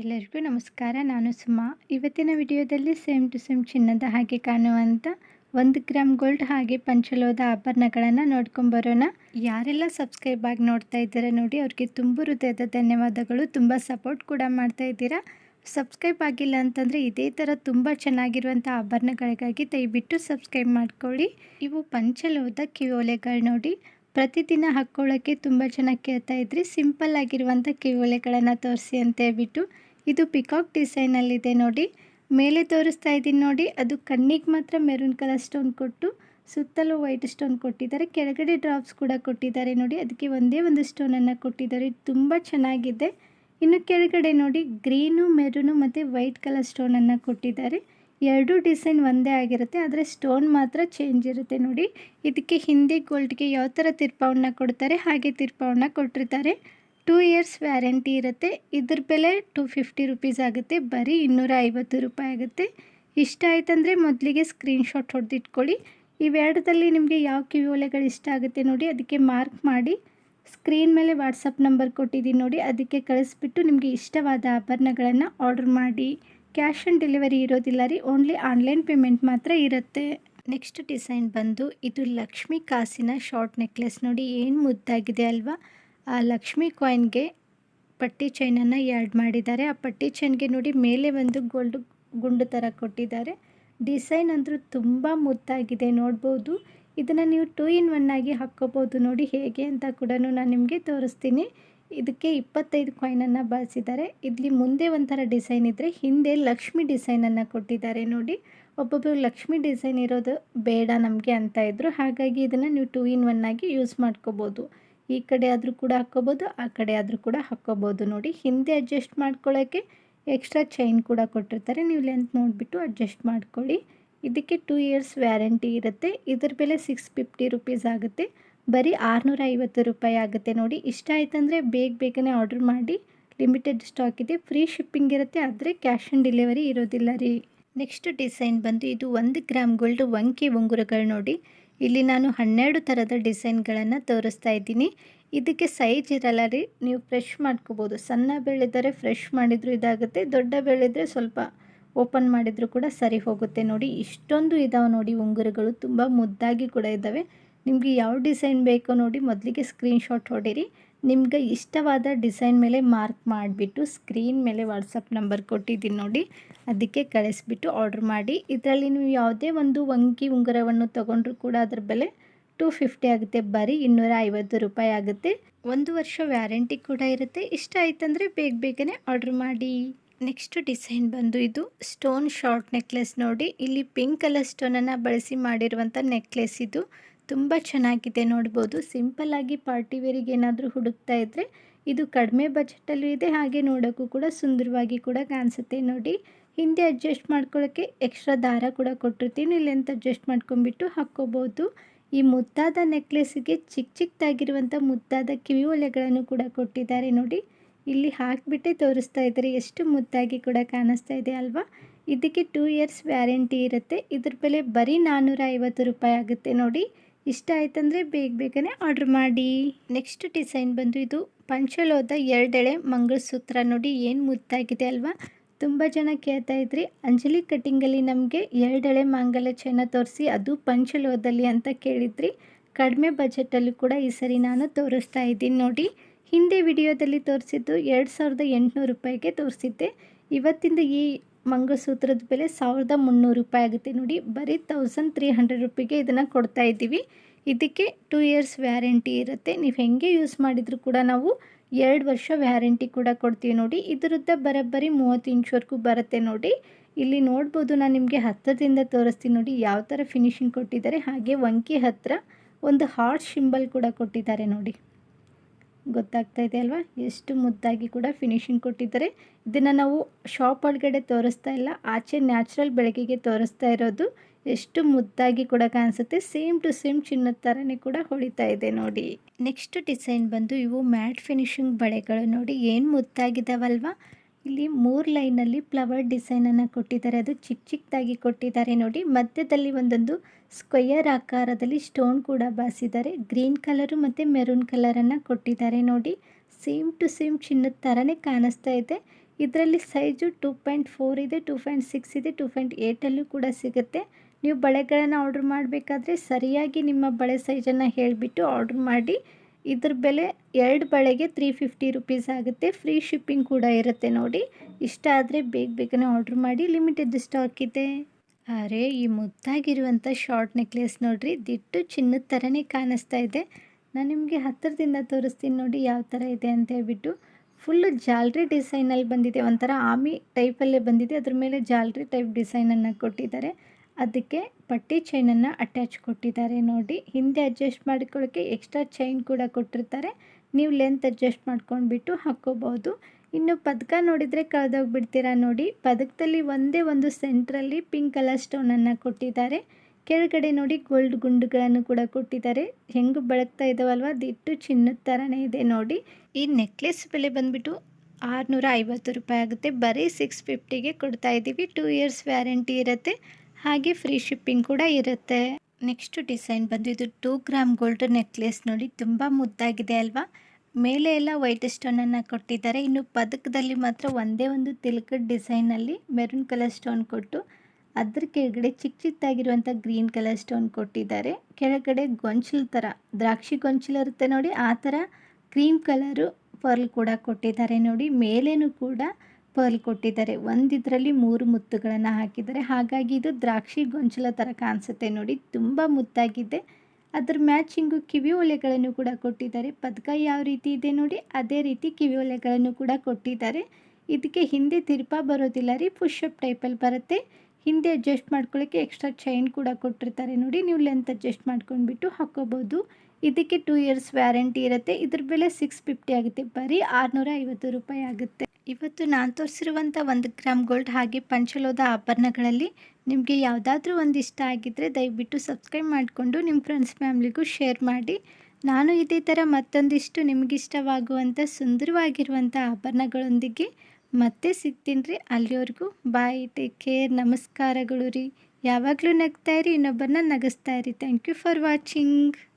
ಎಲ್ಲರಿಗೂ ನಮಸ್ಕಾರ. ನಾನು ಸುಮಾ. ಇವತ್ತಿನ ವಿಡಿಯೋದಲ್ಲಿ ಸೇಮ್ ಟು ಸೇಮ್ ಚಿನ್ನದ ಹಾಗೆ ಕಾಣುವಂಥ ಒಂದು ಗ್ರಾಮ್ ಗೋಲ್ಡ್ ಹಾಗೆ ಪಂಚಲೋದ ಆಭರಣಗಳನ್ನು ನೋಡ್ಕೊಂಬರೋಣ ಯಾರೆಲ್ಲ ಸಬ್ಸ್ಕ್ರೈಬ್ ಆಗಿ ನೋಡ್ತಾ ಇದ್ದೀರಾ ನೋಡಿ, ಅವ್ರಿಗೆ ತುಂಬ ಹೃದಯದ ಧನ್ಯವಾದಗಳು. ತುಂಬ ಸಪೋರ್ಟ್ ಕೂಡ ಮಾಡ್ತಾ ಇದ್ದೀರಾ. ಸಬ್ಸ್ಕ್ರೈಬ್ ಆಗಿಲ್ಲ ಅಂತಂದರೆ ಇದೇ ಥರ ತುಂಬ ಚೆನ್ನಾಗಿರುವಂಥ ಆಭರಣಗಳಿಗಾಗಿ ದಯವಿಟ್ಟು ಸಬ್ಸ್ಕ್ರೈಬ್ ಮಾಡ್ಕೊಳ್ಳಿ. ಇವು ಪಂಚಲೋದ ಕಿವೋಲೆಗಳು ನೋಡಿ. ಪ್ರತಿದಿನ ಹಾಕ್ಕೊಳ್ಳೋಕ್ಕೆ ತುಂಬ ಚೆನ್ನಾಗಿ ಕೇಳ್ತಾ ಇದ್ರಿ. ಸಿಂಪಲ್ ಆಗಿರುವಂಥ ಕಿವೋಲೆಗಳನ್ನು ತೋರಿಸಿ ಅಂತ ಹೇಳ್ಬಿಟ್ಟು ಇದು ಪಿಕಾಕ್ ಡಿಸೈನಲ್ಲಿದೆ ನೋಡಿ. ಮೇಲೆ ತೋರಿಸ್ತಾ ಇದ್ದೀನಿ ನೋಡಿ. ಅದು ಕಣ್ಣಿಗೆ ಮಾತ್ರ ಮೆರೂನ್ ಕಲರ್ ಸ್ಟೋನ್ ಕೊಟ್ಟು, ಸುತ್ತಲೂ ವೈಟ್ ಸ್ಟೋನ್ ಕೊಟ್ಟಿದ್ದಾರೆ. ಕೆಳಗಡೆ ಡ್ರಾಪ್ಸ್ ಕೂಡ ಕೊಟ್ಟಿದ್ದಾರೆ ನೋಡಿ. ಅದಕ್ಕೆ ಒಂದೇ ಒಂದು ಸ್ಟೋನನ್ನು ಕೊಟ್ಟಿದ್ದಾರೆ. ತುಂಬ ಚೆನ್ನಾಗಿದೆ. ಇನ್ನು ಕೆಳಗಡೆ ನೋಡಿ ಗ್ರೀನು ಮೆರೂನು ಮತ್ತು ವೈಟ್ ಕಲರ್ ಸ್ಟೋನನ್ನು ಕೊಟ್ಟಿದ್ದಾರೆ. ಎರಡೂ ಡಿಸೈನ್ ಒಂದೇ ಆಗಿರುತ್ತೆ. ಆದರೆ ಸ್ಟೋನ್ ಮಾತ್ರ ಚೇಂಜ್ ಇರುತ್ತೆ ನೋಡಿ. ಇದಕ್ಕೆ ಹಿಂದೆ ಗೋಲ್ಡ್ಗೆ ಯಾವ ಥರ ತಿರ್ಪಾವನ್ನ ಕೊಡ್ತಾರೆ, ಹಾಗೆ ತಿರ್ಪಾವನ್ನ ಕೊಟ್ಟಿರ್ತಾರೆ. ಟೂ ಇಯರ್ಸ್ ವ್ಯಾರಂಟಿ ಇರುತ್ತೆ. ಇದ್ರ ಬೆಲೆ ಟು ಫಿಫ್ಟಿ ರುಪೀಸ್ ಆಗುತ್ತೆ. ಬರೀ ಇನ್ನೂರ ಐವತ್ತು ರೂಪಾಯಿ ಆಗುತ್ತೆ. ಇಷ್ಟ ಆಯ್ತಂದರೆ ಮೊದಲಿಗೆ ಸ್ಕ್ರೀನ್ಶಾಟ್ ಹೊಡೆದಿಟ್ಕೊಳ್ಳಿ. ಇವೆರಡರಲ್ಲಿ ನಿಮಗೆ ಯಾವ ಕಿವಿಯೋಲೆಗಳು ಇಷ್ಟ ಆಗುತ್ತೆ ನೋಡಿ, ಅದಕ್ಕೆ ಮಾರ್ಕ್ ಮಾಡಿ. ಸ್ಕ್ರೀನ್ ಮೇಲೆ ವಾಟ್ಸಪ್ ನಂಬರ್ ಕೊಟ್ಟಿದ್ದೀನಿ ನೋಡಿ, ಅದಕ್ಕೆ ಕಳಿಸ್ಬಿಟ್ಟು ನಿಮಗೆ ಇಷ್ಟವಾದ ಆಭರಣಗಳನ್ನು ಆರ್ಡರ್ ಮಾಡಿ. ಕ್ಯಾಶ್ ಆನ್ ಡೆಲಿವರಿ ಇರೋದಿಲ್ಲ ರೀ ಓನ್ಲಿ ಆನ್ಲೈನ್ ಪೇಮೆಂಟ್ ಮಾತ್ರ ಇರುತ್ತೆ. ನೆಕ್ಸ್ಟ್ ಡಿಸೈನ್ ಬಂದು, ಇದು ಲಕ್ಷ್ಮಿ ಕಾಸಿನ ಶಾರ್ಟ್ ನೆಕ್ಲೆಸ್ ನೋಡಿ, ಏನು ಮುದ್ದಾಗಿದೆ ಅಲ್ವಾ? ಆ ಲಕ್ಷ್ಮಿ ಕಾಯಿನ್ಗೆ ಪಟ್ಟಿ ಚೈನನ್ನು ಆ್ಯಡ್ ಮಾಡಿದ್ದಾರೆ. ಆ ಪಟ್ಟಿ ಚೈನ್ಗೆ ನೋಡಿ ಮೇಲೆ ಒಂದು ಗೋಲ್ಡ್ ಗುಂಡು ಥರ ಕೊಟ್ಟಿದ್ದಾರೆ. ಡಿಸೈನ್ ಅಂದರೂ ತುಂಬ ಮುದ್ದಾಗಿದೆ, ನೋಡ್ಬೋದು. ಇದನ್ನು ನೀವು ಟೂ ಇನ್ ಒನ್ ಆಗಿ ಹಾಕ್ಕೋಬೋದು ನೋಡಿ ಹೇಗೆ ಅಂತ ಕೂಡ ನಾನು ನಿಮಗೆ ತೋರಿಸ್ತೀನಿ. ಇದಕ್ಕೆ ಇಪ್ಪತ್ತೈದು ಕಾಯಿನನ್ನು ಬಳಸಿದ್ದಾರೆ. ಇಲ್ಲಿ ಮುಂದೆ ಒಂಥರ ಡಿಸೈನ್ ಇದ್ದರೆ ಹಿಂದೆ ಲಕ್ಷ್ಮಿ ಡಿಸೈನನ್ನು ಕೊಟ್ಟಿದ್ದಾರೆ ನೋಡಿ. ಒಬ್ಬೊಬ್ಬರು ಲಕ್ಷ್ಮಿ ಡಿಸೈನ್ ಇರೋದು ಬೇಡ ನಮಗೆ ಅಂತ ಇದ್ದರು ಹಾಗಾಗಿ ಇದನ್ನು ನೀವು ಟೂ ಇನ್ ಒನ್ ಆಗಿ ಯೂಸ್ ಮಾಡ್ಕೋಬೋದು. ಈ ಕಡೆ ಆದರೂ ಕೂಡ ಹಾಕ್ಕೋಬೋದು, ಆ ಕಡೆ ಆದರೂ ಕೂಡ ಹಾಕ್ಕೋಬೋದು. ನೋಡಿ, ಹಿಂದೆ ಅಡ್ಜಸ್ಟ್ ಮಾಡ್ಕೊಳ್ಳೋಕ್ಕೆ ಎಕ್ಸ್ಟ್ರಾ ಚೈನ್ ಕೂಡ ಕೊಟ್ಟಿರ್ತಾರೆ. ನೀವು ಲೆಂತ್ ನೋಡಿಬಿಟ್ಟು ಅಡ್ಜಸ್ಟ್ ಮಾಡ್ಕೊಳ್ಳಿ. ಇದಕ್ಕೆ ಟೂ ಇಯರ್ಸ್ ವ್ಯಾರಂಟಿ ಇರುತ್ತೆ. ಇದ್ರ ಬೆಲೆ ಸಿಕ್ಸ್ ಫಿಫ್ಟಿ ರುಪೀಸ್ ಆಗುತ್ತೆ. ಬರೀ ಆರುನೂರ ಐವತ್ತು ರೂಪಾಯಿ ಆಗುತ್ತೆ. ನೋಡಿ, ಇಷ್ಟ ಆಯ್ತಂದರೆ ಬೇಗ ಬೇಗನೆ ಆರ್ಡ್ರ್ ಮಾಡಿ. ಲಿಮಿಟೆಡ್ ಸ್ಟಾಕ್ ಇದೆ. ಫ್ರೀ ಶಿಪ್ಪಿಂಗ್ ಇರುತ್ತೆ, ಆದರೆ ಕ್ಯಾಶ್ ಆನ್ ಡೆಲಿವರಿ ಇರೋದಿಲ್ಲ ರೀ. ನೆಕ್ಸ್ಟ್ ಡಿಸೈನ್ ಬಂದು ಇದು ಒಂದು ಗ್ರಾಮ್ ಗೋಲ್ಡ್ ವಂಕಿ ಉಂಗುರಗಳು ನೋಡಿ. ಇಲ್ಲಿ ನಾನು ಹನ್ನೆರಡು ಥರದ ಡಿಸೈನ್ಗಳನ್ನು ತೋರಿಸ್ತಾ ಇದ್ದೀನಿ. ಇದಕ್ಕೆ ಸೈಜ್ ಇರಲ್ಲ ರೀ, ನೀವು ಫ್ರೆಶ್ ಮಾಡ್ಕೋಬೋದು. ಸಣ್ಣ ಬೆಳೆದರೆ ಫ್ರೆಶ್ ಮಾಡಿದರೂ ಇದಾಗುತ್ತೆ, ದೊಡ್ಡ ಬೆಳೆದರೆ ಸ್ವಲ್ಪ ಓಪನ್ ಮಾಡಿದರೂ ಕೂಡ ಸರಿ ಹೋಗುತ್ತೆ ನೋಡಿ. ಇಷ್ಟೊಂದು ಇದಾವೆ ನೋಡಿ ಉಂಗುರಗಳು, ತುಂಬ ಮುದ್ದಾಗಿ ಕೂಡ ಇದ್ದಾವೆ. ನಿಮಗೆ ಯಾವ ಡಿಸೈನ್ ಬೇಕೋ ನೋಡಿ ಮೊದಲಿಗೆ ಸ್ಕ್ರೀನ್ಶಾಟ್ ಹೊಡಿರಿ. ನಿಮ್ಗೆ ಇಷ್ಟವಾದ ಡಿಸೈನ್ ಮೇಲೆ ಮಾರ್ಕ್ ಮಾಡಿಬಿಟ್ಟು ಸ್ಕ್ರೀನ್ ಮೇಲೆ ವಾಟ್ಸಪ್ ನಂಬರ್ ಕೊಟ್ಟಿದ್ದೀನಿ ನೋಡಿ, ಅದಕ್ಕೆ ಕಳಿಸ್ಬಿಟ್ಟು ಆರ್ಡ್ರ್ ಮಾಡಿ. ಇದರಲ್ಲಿ ನೀವು ಯಾವುದೇ ಒಂದು ವಂಕಿ ಉಂಗುರವನ್ನು ತೊಗೊಂಡ್ರೂ ಕೂಡ ಅದ್ರ ಬೆಲೆ ಟೂ ಫಿಫ್ಟಿ ಆಗುತ್ತೆ. ಬರಿ ಇನ್ನೂರ ಐವತ್ತು ರೂಪಾಯಿ ಆಗುತ್ತೆ. ಒಂದು ವರ್ಷ ವ್ಯಾರಂಟಿ ಕೂಡ ಇರುತ್ತೆ. ಇಷ್ಟ ಆಯ್ತಂದರೆ ಬೇಗ ಬೇಗನೆ ಆರ್ಡ್ರ್ ಮಾಡಿ. ನೆಕ್ಸ್ಟ್ ಡಿಸೈನ್ ಬಂದು ಇದು ಸ್ಟೋನ್ ಶಾರ್ಟ್ ನೆಕ್ಲೆಸ್ ನೋಡಿ. ಇಲ್ಲಿ ಪಿಂಕ್ ಕಲರ್ ಸ್ಟೋನನ್ನು ಬಳಸಿ ಮಾಡಿರುವಂಥ ನೆಕ್ಲೆಸ್ ಇದು. ತುಂಬ ಚೆನ್ನಾಗಿದೆ ನೋಡ್ಬೋದು. ಸಿಂಪಲ್ಲಾಗಿ ಪಾರ್ಟಿ ವೇರಿಗೆ ಏನಾದರೂ ಹುಡುಕ್ತಾ ಇದ್ದರೆ ಇದು ಕಡಿಮೆ ಬಜೆಟಲ್ಲೂ ಇದೆ. ಹಾಗೆ ನೋಡೋಕ್ಕೂ ಕೂಡ ಸುಂದರವಾಗಿ ಕೂಡ ಕಾಣಿಸುತ್ತೆ ನೋಡಿ. ಹಿಂದೆ ಅಡ್ಜಸ್ಟ್ ಮಾಡ್ಕೊಳ್ಳೋಕ್ಕೆ ಎಕ್ಸ್ಟ್ರಾ ದಾರ ಕೂಡ ಕೊಟ್ಟಿರ್ತೀನಿ. ಇಲ್ಲೆಂತ ಅಡ್ಜಸ್ಟ್ ಮಾಡ್ಕೊಂಬಿಟ್ಟು ಹಾಕ್ಕೋಬೋದು. ಈ ಮುದ್ದಾದ ನೆಕ್ಲೆಸ್ಗೆ ಚಿಕ್ಕ ಚಿಕ್ಕದಾಗಿರುವಂಥ ಮುದ್ದಾದ ಕಿವಿ ಒಲೆಗಳನ್ನು ಕೂಡ ಕೊಟ್ಟಿದ್ದಾರೆ ನೋಡಿ. ಇಲ್ಲಿ ಹಾಕಿಬಿಟ್ಟೆ ತೋರಿಸ್ತಾ ಇದ್ದಾರೆ ಎಷ್ಟು ಮುದ್ದಾಗಿ ಕೂಡ ಕಾಣಿಸ್ತಾ ಇದೆ ಅಲ್ವಾ? ಇದಕ್ಕೆ ಟೂ ಇಯರ್ಸ್ ವ್ಯಾರಂಟಿ ಇರುತ್ತೆ. ಇದ್ರ ಬೆಲೆ ಬರೀ ನಾನ್ನೂರ ರೂಪಾಯಿ ಆಗುತ್ತೆ ನೋಡಿ. ಇಷ್ಟ ಆಯ್ತಂದರೆ ಬೇಗ ಬೇಗನೆ ಆರ್ಡ್ರ್ ಮಾಡಿ. ನೆಕ್ಸ್ಟ್ ಡಿಸೈನ್ ಬಂದು ಇದು ಪಂಚಲೋದ ಎರಡೆಳೆ ಮಂಗಳಸೂತ್ರ. ನೋಡಿ ಏನು ಮುದ್ದಾಗಿದೆ ಅಲ್ವಾ? ತುಂಬ ಜನ ಕೇಳ್ತಾ ಇದ್ರಿ, ಅಂಜಲಿ ಕಟ್ಟಿಂಗಲ್ಲಿ ನಮಗೆ ಎರಡೆಳೆ ಮಾಂಗಲ್ಯ ಚೈನ ತೋರಿಸಿ ಅದು ಪಂಚಲೋದಲ್ಲಿ ಅಂತ ಕೇಳಿದ್ರಿ. ಕಡಿಮೆ ಬಜೆಟಲ್ಲಿ ಕೂಡ ಈ ಸರಿ ನಾನು ತೋರಿಸ್ತಾ ಇದ್ದೀನಿ ನೋಡಿ. ಹಿಂದೆ ವಿಡಿಯೋದಲ್ಲಿ ತೋರಿಸಿದ್ದು ಎರಡು ಸಾವಿರದ ಎಂಟುನೂರು ರೂಪಾಯಿಗೆ ತೋರಿಸಿದ್ದೆ. ಇವತ್ತಿಂದ ಈ ಮಂಗಲಸೂತ್ರದ ಬೆಲೆ ಸಾವಿರದ ಮುನ್ನೂರು ರೂಪಾಯಿ ಆಗುತ್ತೆ. ನೋಡಿ, ಬರೀ ತೌಸಂಡ್ ತ್ರೀ ಹಂಡ್ರೆಡ್ ರುಪಿಗೆ ಇದನ್ನು ಕೊಡ್ತಾ ಇದ್ದೀವಿ. ಇದಕ್ಕೆ ಟೂ ಇಯರ್ಸ್ ವ್ಯಾರಂಟಿ ಇರುತ್ತೆ. ನೀವು ಹೆಂಗೆ ಯೂಸ್ ಮಾಡಿದರೂ ಕೂಡ ನಾವು ಎರಡು ವರ್ಷ ವ್ಯಾರಂಟಿ ಕೂಡ ಕೊಡ್ತೀವಿ ನೋಡಿ. ಇದರದ್ದು ಬರೋಬ್ಬರಿ ಮೂವತ್ತು ಇಂಚ್ವರೆಗೂ ಬರುತ್ತೆ ನೋಡಿ. ಇಲ್ಲಿ ನೋಡ್ಬೋದು ನಾನು ನಿಮಗೆ ಹತ್ತಿರದಿಂದ ತೋರಿಸ್ತೀನಿ ನೋಡಿ ಯಾವ ಥರ ಫಿನಿಶಿಂಗ್ ಕೊಟ್ಟಿದ್ದಾರೆ. ಹಾಗೆ ವಂಕಿ ಹತ್ತಿರ ಒಂದು ಹಾರ್ಟ್ ಶಿಂಬಲ್ ಕೂಡ ಕೊಟ್ಟಿದ್ದಾರೆ ನೋಡಿ. ಗೊತ್ತಾಗ್ತಾ ಇದೆ ಅಲ್ವಾ? ಎಷ್ಟು ಮುದ್ದಾಗಿ ಕೂಡ ಫಿನಿಶಿಂಗ್ ಕೊಟ್ಟಿದ್ದಾರೆ. ಇದನ್ನು ನಾವು ಶಾಪ್ ಒಳಗಡೆ ತೋರಿಸ್ತಾ ಇಲ್ಲ. ಆಚೆ ನ್ಯಾಚುರಲ್ ಬೆಳಕಿಗೆ ತೋರಿಸ್ತಾ ಇರೋದು. ಎಷ್ಟು ಮುದ್ದಾಗಿ ಕೂಡ ಕಾಣಿಸುತ್ತೆ. ಸೇಮ್ ಟು ಸೇಮ್ ಚಿನ್ನದ ಥರನೇ ಕೂಡ ಹೊಳಿತಾ ಇದೆ ನೋಡಿ. ನೆಕ್ಸ್ಟ್ ಡಿಸೈನ್ ಬಂದು ಇವು ಮ್ಯಾಟ್ ಫಿನಿಶಿಂಗ್ ಬಳೆಗಳು ನೋಡಿ. ಏನು ಮುದ್ದಾಗಿದ್ದಾವಲ್ವಾ ಇಲ್ಲಿ ಮೂರು ಲೈನಲ್ಲಿ ಫ್ಲವರ್ ಡಿಸೈನನ್ನು ಕೊಟ್ಟಿದ್ದಾರೆ. ಅದು ಚಿಕ್ಕ ಚಿಕ್ಕದಾಗಿ ಕೊಟ್ಟಿದ್ದಾರೆ ನೋಡಿ. ಮಧ್ಯದಲ್ಲಿ ಒಂದೊಂದು ಸ್ಕ್ವಯರ್ ಆಕಾರದಲ್ಲಿ ಸ್ಟೋನ್ ಕೂಡ ಬಾಸಿದ್ದಾರೆ. ಗ್ರೀನ್ ಕಲರು ಮತ್ತು ಮೆರೂನ್ ಕಲರನ್ನು ಕೊಟ್ಟಿದ್ದಾರೆ ನೋಡಿ. ಸೇಮ್ ಟು ಸೇಮ್ ಚಿನ್ನದ ಥರನೇ ಕಾಣಿಸ್ತಾ ಇದೆ. ಇದರಲ್ಲಿ ಸೈಜು ಟೂ ಪಾಯಿಂಟ್ ಫೋರ್ ಇದೆ, ಟೂ ಪಾಯಿಂಟ್ ಸಿಕ್ಸ್ ಇದೆ, ಟೂ ಪಾಯಿಂಟ್ ಏಯ್ಟಲ್ಲೂ ಕೂಡ ಸಿಗುತ್ತೆ. ನೀವು ಬಳೆಗಳನ್ನು ಆರ್ಡ್ರ್ ಮಾಡಬೇಕಾದ್ರೆ ಸರಿಯಾಗಿ ನಿಮ್ಮ ಬಳೆ ಸೈಜನ್ನು ಹೇಳಿಬಿಟ್ಟು ಆರ್ಡ್ರ್ ಮಾಡಿ. ಇದ್ರ ಬೆಲೆ ಎರಡು ಬಳೆಗೆ ತ್ರೀ ಫಿಫ್ಟಿ ರುಪೀಸ್ ಆಗುತ್ತೆ. ಫ್ರೀ ಶಿಪ್ಪಿಂಗ್ ಕೂಡ ಇರುತ್ತೆ ನೋಡಿ. ಇಷ್ಟ ಆದರೆ ಬೇಗ ಬೇಗನೆ ಆರ್ಡ್ರ್ ಮಾಡಿ ಲಿಮಿಟೆಡ್ ಸ್ಟಾಕ್ ಇದೆ. ಅರೆ, ಈ ಮುದ್ದಾಗಿರುವಂಥ ಶಾರ್ಟ್ ನೆಕ್ಲೆಸ್ ನೋಡಿರಿ, ದಿಟ್ಟು ಚಿನ್ನದ ಥರನೇ ಕಾಣಿಸ್ತಾ ಇದೆ. ನಾನು ನಿಮಗೆ ಹತ್ತಿರದಿಂದ ತೋರಿಸ್ತೀನಿ ನೋಡಿ ಯಾವ ಥರ ಇದೆ ಅಂತ ಹೇಳ್ಬಿಟ್ಟು. ಫುಲ್ಲು ಜಾಲ್ರಿ ಡಿಸೈನಲ್ಲಿ ಬಂದಿದೆ. ಒಂಥರ ಆಮಿ ಟೈಪಲ್ಲೇ ಬಂದಿದೆ. ಅದ್ರ ಮೇಲೆ ಜಾಲ್ರಿ ಟೈಪ್ ಡಿಸೈನನ್ನು ಕೊಟ್ಟಿದ್ದಾರೆ. ಅದಕ್ಕೆ ಪಟ್ಟಿ ಚೈನನ್ನು ಅಟ್ಯಾಚ್ ಕೊಟ್ಟಿದ್ದಾರೆ ನೋಡಿ. ಹಿಂದೆ ಅಡ್ಜಸ್ಟ್ ಮಾಡ್ಕೊಳ್ಳೋಕ್ಕೆ ಎಕ್ಸ್ಟ್ರಾ ಚೈನ್ ಕೂಡ ಕೊಟ್ಟಿರ್ತಾರೆ. ನೀವು ಲೆಂತ್ ಅಡ್ಜಸ್ಟ್ ಮಾಡ್ಕೊಂಡ್ಬಿಟ್ಟು ಹಾಕ್ಕೋಬೋದು. ಇನ್ನು ಪದಕ ನೋಡಿದರೆ ಕಳೆದೋಗ್ಬಿಡ್ತೀರಾ ನೋಡಿ. ಪದಕದಲ್ಲಿ ಒಂದೇ ಒಂದು ಸೆಂಟ್ರಲ್ಲಿ ಪಿಂಕ್ ಕಲರ್ ಸ್ಟೋನನ್ನು ಕೊಟ್ಟಿದ್ದಾರೆ. ಕೆಳಗಡೆ ನೋಡಿ ಗೋಲ್ಡ್ ಗುಂಡುಗಳನ್ನು ಕೂಡ ಕೊಟ್ಟಿದ್ದಾರೆ. ಹೆಂಗೆ ಬೆಳಗ್ತಾ ಇದ್ದಾವಲ್ವ ದಿಟ್ಟು ಚಿನ್ನದ ಥರನೇ ಇದೆ ನೋಡಿ. ಈ ನೆಕ್ಲೆಸ್ ಬೆಲೆ ಬಂದುಬಿಟ್ಟು ಆರುನೂರ ಐವತ್ತು ರೂಪಾಯಿ ಆಗುತ್ತೆ. ಬರೀ ಸಿಕ್ಸ್ ಫಿಫ್ಟಿಗೆ ಕೊಡ್ತಾ ಇದ್ದೀವಿ ಟೂ ಇಯರ್ಸ್ ವ್ಯಾರಂಟಿ ಇರುತ್ತೆ. ಹಾಗೆ ಫ್ರೀ ಶಿಪ್ಪಿಂಗ್ ಕೂಡ ಇರುತ್ತೆ. ನೆಕ್ಸ್ಟ್ ಡಿಸೈನ್ ಬಂದು ಇದು ಟೂ ಗ್ರಾಮ್ ಗೋಲ್ಡ್ ನೆಕ್ಲೆಸ್ ನೋಡಿ ತುಂಬ ಮುದ್ದಾಗಿದೆ ಅಲ್ವಾ? ಮೇಲೆ ಎಲ್ಲ ವೈಟ್ ಸ್ಟೋನನ್ನು ಕೊಟ್ಟಿದ್ದಾರೆ. ಇನ್ನು ಪದಕದಲ್ಲಿ ಮಾತ್ರ ಒಂದೇ ಒಂದು ತಿಲಕದ ಡಿಸೈನಲ್ಲಿ ಮೆರೂನ್ ಕಲರ್ ಸ್ಟೋನ್ ಕೊಟ್ಟು ಅದ್ರ ಕೆಳಗಡೆ ಚಿಕ್ಕ ಚಿಕ್ಕದಾಗಿರುವಂಥ ಗ್ರೀನ್ ಕಲರ್ ಸ್ಟೋನ್ ಕೊಟ್ಟಿದ್ದಾರೆ. ಕೆಳಗಡೆ ಗೊಂಚಲ್ ಥರ ದ್ರಾಕ್ಷಿ ಗೊಂಚಲು ಇರುತ್ತೆ ನೋಡಿ. ಆ ಥರ ಕ್ರೀಮ್ ಕಲರು ಪರ್ಲ್ ಕೂಡ ಕೊಟ್ಟಿದ್ದಾರೆ ನೋಡಿ. ಮೇಲೇನೂ ಕೂಡ ಪರ್ಲ್ ಕೊಟ್ಟಿದ್ದಾರೆ. ಒಂದಿದ್ರಲ್ಲಿ ಮೂರು ಮುತ್ತುಗಳನ್ನು ಹಾಕಿದ್ದಾರೆ. ಹಾಗಾಗಿ ಇದು ದ್ರಾಕ್ಷಿ ಗೊಂಚಲ ಥರ ಕಾಣಿಸುತ್ತೆ ನೋಡಿ. ತುಂಬ ಮುತ್ತಾಗಿದೆ. ಅದ್ರ ಮ್ಯಾಚಿಂಗು ಕಿವಿ ಒಲೆಗಳನ್ನು ಕೂಡ ಕೊಟ್ಟಿದ್ದಾರೆ. ಪದಕ ಯಾವ ರೀತಿ ಇದೆ ನೋಡಿ. ಅದೇ ರೀತಿ ಕಿವಿ ಒಲೆಗಳನ್ನು ಕೂಡ ಕೊಟ್ಟಿದ್ದಾರೆ. ಇದಕ್ಕೆ ಹಿಂದೆ ತಿರುಪ ಬರೋದಿಲ್ಲ ರೀ. ಪುಷಪ್ ಟೈಪಲ್ಲಿ ಬರುತ್ತೆ. ಹಿಂದೆ ಅಡ್ಜಸ್ಟ್ ಮಾಡ್ಕೊಳ್ಳೋಕ್ಕೆ ಎಕ್ಸ್ಟ್ರಾ ಚೈನ್ ಕೂಡ ಕೊಟ್ಟಿರ್ತಾರೆ ನೋಡಿ. ನೀವು ಲೆಂತ್ ಅಡ್ಜಸ್ಟ್ ಮಾಡ್ಕೊಂಡ್ಬಿಟ್ಟು ಹಾಕ್ಕೋಬೋದು ಇದಕ್ಕೆ ಟೂ ಇಯರ್ಸ್ ವ್ಯಾರಂಟಿ ಇರುತ್ತೆ. ಇದ್ರ ಬೆಲೆ ಸಿಕ್ಸ್ ಫಿಫ್ಟಿ ಆಗುತ್ತೆ. ಬರೀ ಆರುನೂರ ಐವತ್ತು ರೂಪಾಯಿ ಆಗುತ್ತೆ. ಇವತ್ತು ನಾನು ತೋರಿಸಿರುವಂಥ ಒಂದು ಗ್ರಾಮ್ ಗೋಲ್ಡ್ ಹಾಗೆ ಪಂಚಲೋದ ಆಭರಣಗಳಲ್ಲಿ ನಿಮಗೆ ಯಾವುದಾದ್ರೂ ಒಂದು ಇಷ್ಟ ಆಗಿದ್ದರೆ ದಯವಿಟ್ಟು ಸಬ್ಸ್ಕ್ರೈಬ್ ಮಾಡಿಕೊಂಡು ನಿಮ್ಮ ಫ್ರೆಂಡ್ಸ್ ಫ್ಯಾಮ್ಲಿಗೂ ಶೇರ್ ಮಾಡಿ. ನಾನು ಇದೇ ಥರ ಮತ್ತೊಂದಿಷ್ಟು ನಿಮಗಿಷ್ಟವಾಗುವಂಥ ಸುಂದರವಾಗಿರುವಂಥ ಆಭರಣಗಳೊಂದಿಗೆ ಮತ್ತೆ ಸಿಗ್ತೀನಿ ರೀ. ಅಲ್ಲಿವರೆಗೂ ಬಾಯ್ ಟೇಕ್ ಕೇರ್ ನಮಸ್ಕಾರಗಳು ರೀ. ಯಾವಾಗಲೂ ನಗ್ತಾ ಇರಿ, ಇನ್ನೊಬ್ಬರನ್ನ ನಗಿಸ್ತಾ ಇರಿ. Thank you for watching